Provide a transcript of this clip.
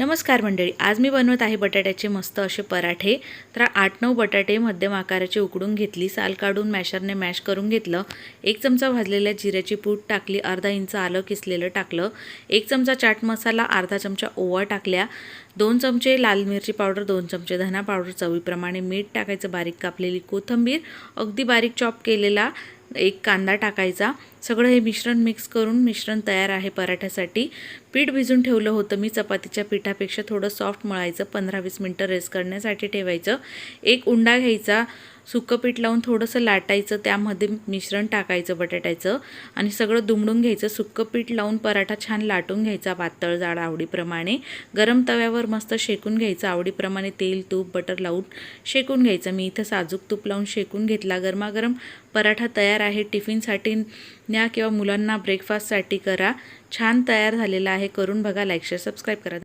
नमस्कार मंडळी आज मी बनवत आहे बटाट्याचे मस्त असे पराठे. तर आठ नऊ बटाटे मध्यम आकाराचे उकडून घेतली साल काढून मॅशरने मॅश करून घेतलं. एक चमचा भाजलेल्या जिऱ्याची पूड टाकली अर्धा इंच आलं किसलेलं टाकलं. एक चमचा चाट मसाला अर्धा चमचा ओवा टाकल्या. दोन चमचे लाल मिरची पावडर दोन चमचे धना पावडर चवीप्रमाणे मीठ टाकायचं बारीक कापलेली कोथिंबीर. अगदी बारीक चॉप केलेला एक कांदा टाकायचा. सगळं हे मिश्रण मिक्स करून मिश्रण तयार आहे पराठ्यासाठी. पीठ भिजून ठेवलं होतं मी चपातीच्या पिठापेक्षा थोडं सॉफ्ट मळायचं पंधरा वीस मिनटं रेस्ट करण्यासाठी ठेवायचं. एक उंडा घ्यायचा सुकं पीठ लावून थोडंसं लाटायचं त्यामध्ये मिश्रण टाकायचं बटाट्याचं आणि सगळं दुमडून घ्यायचं. सुकं पीठ लावून पराठा छान लाटून घ्यायचा पातळ जाड आवडीप्रमाणे. गरम तव्यावर मस्त शेकून घ्यायचं. आवडीप्रमाणे तेल तूप बटर लावून शेकून घ्यायचं. मी इथं साजूक तूप लावून शेकून घेतला. गरमागरम पराठा तयार आहे. टिफिनसाठी न्या किंवा मुलांना ब्रेकफास्टसाठी करा. छान तयार झालेला आहे. करून बघा. लाईक शेअर सबस्क्राईब करा.